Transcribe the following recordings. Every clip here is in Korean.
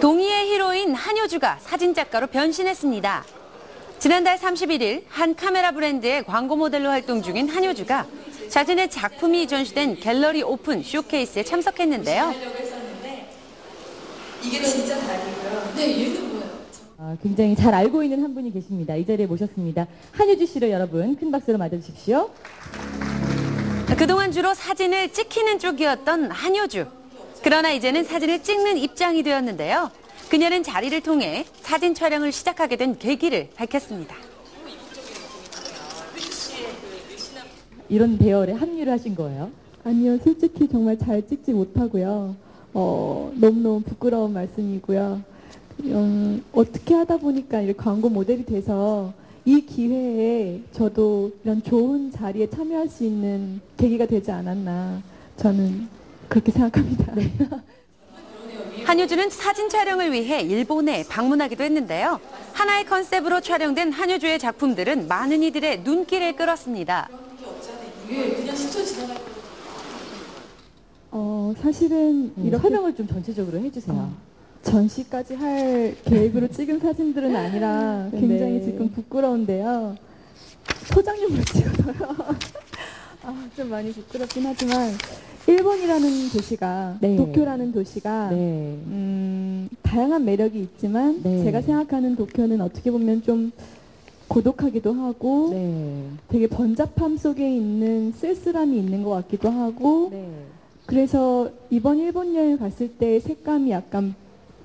동의의 히로인 한효주가 사진작가로 변신했습니다. 지난달 31일 한 카메라 브랜드의 광고 모델로 활동 중인 한효주가 자신의 작품이 전시된 갤러리 오픈 쇼케이스에 참석했는데요. 이게 진짜 다리고요. 네, 얘는 뭐예요? 아, 굉장히 잘 알고 있는 한 분이 계십니다. 이 자리에 모셨습니다. 한유주 씨를 여러분 큰 박수로 맞아주십시오. 그동안 주로 사진을 찍히는 쪽이었던 한효주. 그러나 이제는 사진을 찍는 입장이 되었는데요. 그녀는 자리를 통해 사진 촬영을 시작하게 된 계기를 밝혔습니다. 이런 대열에 합류를 하신 거예요. 아니요, 솔직히 정말 잘 찍지 못하고요. 어, 너무너무 부끄러운 말씀이고요. 음, 어떻게 하다 보니까 이렇게 광고 모델이 돼서 이 기회에 저도 이런 좋은 자리에 참여할 수 있는 계기가 되지 않았나 저는 그렇게 생각합니다. 한효주는 사진 촬영을 위해 일본에 방문하기도 했는데요. 하나의 컨셉으로 촬영된 한효주의 작품들은 많은 이들의 눈길을 끌었습니다. 어, 사실은 음, 이렇게 설명을 좀 전체적으로 해주세요. 어, 전시까지 할 계획으로 찍은 사진들은 아니라 네. 굉장히 지금 부끄러운데요. 소장용으로 찍어서요. 아, 좀 많이 부끄럽긴 하지만 일본이라는 도시가 네. 도쿄라는 도시가 네. 음, 다양한 매력이 있지만 네. 제가 생각하는 도쿄는 어떻게 보면 좀 고독하기도 하고 네. 되게 번잡함 속에 있는 쓸쓸함이 있는 것 같기도 하고 네. 그래서 이번 일본 여행 갔을 때 색감이 약간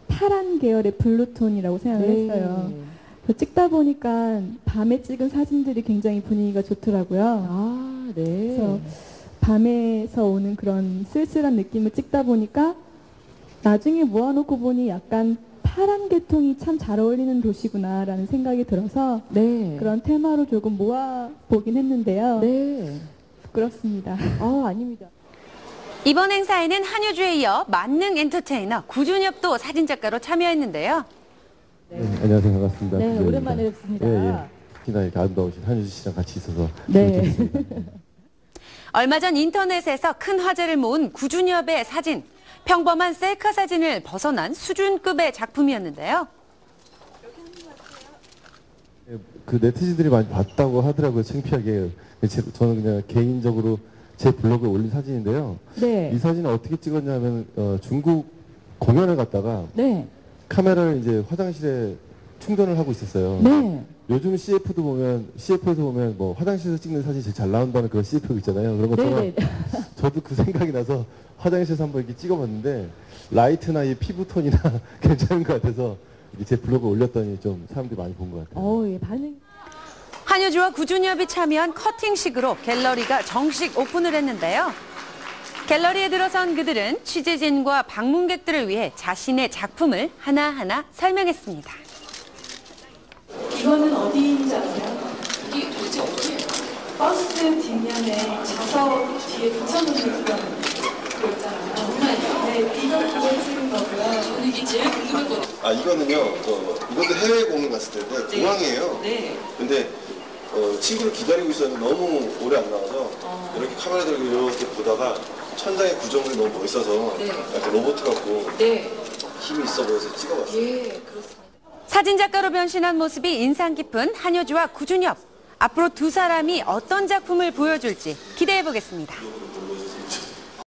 파란 계열의 블루톤이라고 생각을 네. 했어요. 찍다 보니까 밤에 찍은 사진들이 굉장히 분위기가 좋더라고요. 아, 네. 밤에서 오는 그런 쓸쓸한 느낌을 찍다 보니까 나중에 모아놓고 보니 약간 파란 계통이 참 잘 어울리는 도시구나라는 생각이 들어서 네. 그런 테마로 조금 모아 보긴 했는데요. 네. 부끄럽습니다. 아, 아닙니다. 이번 행사에는 한효주에 이어 만능 엔터테이너 구준엽도 사진작가로 참여했는데요. 네, 안녕하세요. 반갑습니다. 네. 오랜만에 뵙습니다. 예, 예. 특히나 이렇게 아름다우신 한유주 씨랑 같이 있어서 네. 얼마 전 인터넷에서 큰 화제를 모은 구준엽의 사진. 평범한 셀카 사진을 벗어난 수준급의 작품이었는데요. 예, 그 네티즌들이 많이 봤다고 하더라고요. 창피하게. 제- 저는 그냥 개인적으로 제 블로그에 올린 사진인데요. 네. 이 사진을 어떻게 찍었냐면 어, 중국 공연을 갔다가 네. 카메라를 이제 화장실에 충전을 하고 있었어요. 네. 요즘 CF도 보면 CF에서 보면 뭐 화장실에서 찍는 사진이 제일 잘 나온다는 그런 CF 있잖아요. 그런 것처럼 네. 네. 저도 그 생각이 나서 화장실에서 한번 이렇게 찍어봤는데 라이트나 이 피부 톤이나 괜찮은 것 같아서 제 블로그에 올렸더니 좀 사람들이 많이 본 것 같아요. 어, 예, 반응. 한효주와 구준엽이 참여한 커팅식으로 갤러리가 정식 오픈을 했는데요. 갤러리에 들어선 그들은 취재진과 방문객들을 위해 자신의 작품을 하나하나 설명했습니다. 이거는 어디인지 아세요? 이게 도대체 어디예요? 버스 뒷면에 좌석 뒤에 붙여놓는 그런 거 있잖아요. 정말요? 네, 이걸 찍은 거고요. 저는 이게 제일 궁금했거든요. 아 이거는요 어, 이것도 해외 공연 갔을 때인데 네. 공항이에요 네. 근데 어, 친구를 기다리고 있었는데 너무 오래 안 나와서 어. 이렇게 카메라 들고 이렇게 보다가 천장의 구조물이 너무 멋있어서 네. 약간 로봇 같고 네. 힘이 있어 보여서 찍어봤어요 예, 그렇습니다. 사진작가로 변신한 모습이 인상 깊은 한효주와 구준엽. 앞으로 두 사람이 어떤 작품을 보여줄지 기대해 보겠습니다.